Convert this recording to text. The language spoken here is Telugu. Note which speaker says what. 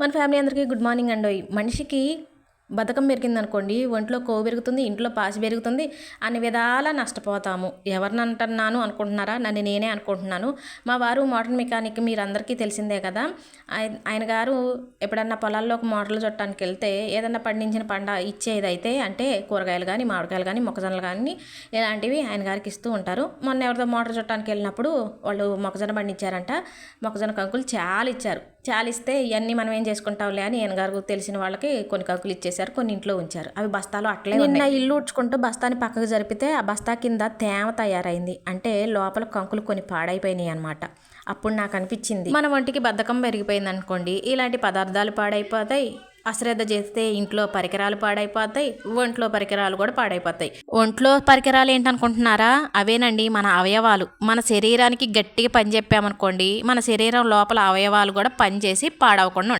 Speaker 1: మన ఫ్యామిలీ అందరికీ గుడ్ మార్నింగ్ అండి. మనిషికి బతకం పెరిగిందనుకోండి ఒంట్లో కొవ్వు పెరుగుతుంది ఇంట్లో పాసి పెరుగుతుంది అన్ని విధాలా నష్టపోతాము. ఎవరిని అంటున్నాను అనుకుంటున్నారా? నన్ను నేనే అనుకుంటున్నాను. మా వారు మోటార్ మెకానిక్ మీరందరికీ తెలిసిందే కదా. ఆయన గారు ఎప్పుడన్నా పొలాల్లోకి మోటార్లు చుట్టానికి వెళ్తే ఏదన్నా పండించిన పంట ఇచ్చేదైతే అంటే కూరగాయలు కానీ మామిడికాయలు కానీ మొక్కజొన్నలు కానీ ఇలాంటివి ఆయన గారికి ఇస్తూ ఉంటారు. మొన్న ఎవరిదో మోటార్ చుట్టానికి వెళ్ళినప్పుడు వాళ్ళు మొక్కజొన్న పండించారంట. మొక్కజొన్న కంకులు చాలా ఇచ్చారు. చాలా ఇస్తే ఇవన్నీ మనం ఏం చేసుకుంటాంలే అని ఆయన గారు తెలిసిన వాళ్ళకి కొన్ని కంకులు ఇచ్చేసారు కొన్ని ఇంట్లో ఉంచారు. అవి బస్తాలు అట్లే నిన్న ఇల్లు ఉడ్చుకుంటూ బస్తాని పక్కకు జరిపితే ఆ బస్తా కింద తేమ తయారైంది. అంటే లోపల కంకులు కొన్ని పాడైపోయినాయి అనమాట అప్పుడు నాకు అనిపించింది. మన ఒంటికి బద్ధకం పెరిగిపోయింది అనుకోండి ఇలాంటి పదార్థాలు పాడైపోతాయి. అశ్రద్ధ చేస్తే ఇంట్లో పరికరాలు పాడైపోతాయి ఒంట్లో పరికరాలు కూడా పాడైపోతాయి. ఒంట్లో పరికరాలు ఏంటనుకుంటున్నారా? అవేనండి మన అవయవాలు. మన శరీరానికి గట్టిగా పని చెప్పామనుకోండి మన శరీరం లోపల అవయవాలు కూడా పనిచేసి పాడవకుండా.